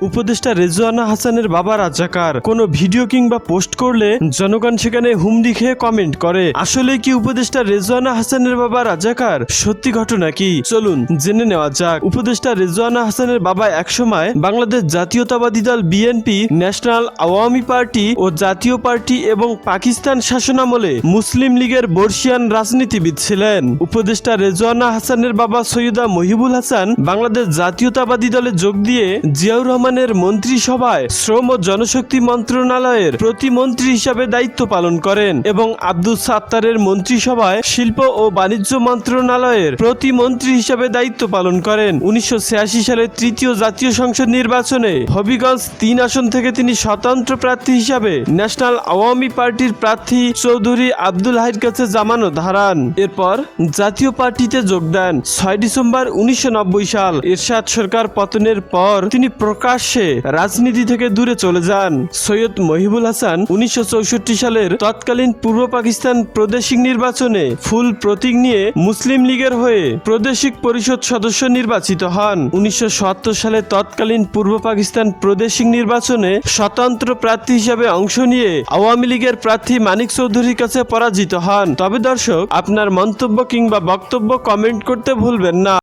উপদেষ্টা রেজওয়ানা হাসানের বাবা রাজাকার। কোনো ভিডিও কিংবা পোস্ট করলে জনগণ সেখানে হুমড়ি খেয়ে কমেন্ট করে। আসলে কি উপদেষ্টা রেজওয়ানা হাসানের বাবা রাজাকার? সত্যি ঘটনা কি? চলুন জেনে নেওয়া যাক। উপদেষ্টা রেজওয়ানা হাসানের বাবা একসময় বাংলাদেশ জাতীয়তাবাদী দল বিএনপি, ন্যাশনাল আওয়ামী পার্টি ও জাতীয় পার্টি এবং পাকিস্তান শাসনামলে মুসলিম লীগের বর্ষিয়ান রাজনীতিবিদ ছিলেন। উপদেষ্টা রেজওয়ানা হাসানের বাবা সৈয়দা মহিবুল হাসান বাংলাদেশ জাতীয়তাবাদী দলে যোগ দিয়ে জিয়াউর রহমানের মন্ত্রিসভায় শ্রম ও জনশক্তি মন্ত্রণালয়ের প্রতিমন্ত্রী হিসাবে দায়িত্ব পালন করেন এবং আব্দুল সাত্তারের মন্ত্রিসভায় শিল্প ও বাণিজ্য মন্ত্রণালয়ের প্রতিমন্ত্রী হিসাবে দায়িত্ব পালন করেন। উনিশশো সালের তৃতীয় জাতীয় সংসদ নির্বাচনে হবিগঞ্জ তিন আসন থেকে তিনি স্বতন্ত্র প্রার্থী হিসাবে ন্যাশনাল আওয়ামী পার্টির প্রার্থী চৌধুরী আব্দুল হাইদ কাছে জামানত হারান। এরপর জাতীয় পার্টিতে যোগ দেন। ছয় ডিসেম্বর উনিশশো নব্বই সাল এরশাদ সরকার পতনের পর তিনি প্রকাশ্যে রাজনীতি থেকে দূরে চলে যান। সৈয়দ মহিবুল হাসান উনিশশো চৌষট্টি সালের তৎকালীন পূর্ব পাকিস্তান প্রাদেশিক নির্বাচনে ফুল প্রতীক নিয়ে মুসলিম লীগের হয়ে প্রাদেশিক পরিষদ সদস্য নির্বাচিত হন। উনিশশো সালে তৎকালীন পূর্ব পাকিস্তান প্রাদেশিক নির্বাচনে স্বতন্ত্র প্রার্থী হিসাবে অংশ নিয়ে আওয়ামী লীগের প্রার্থী মানিক চৌধুরীর কাছে পরাজিত হন। তবে দর্শক, আপনার মন্তব্য কিংবা বক্তব্য কমেন্ট করতে ভুলবেন না।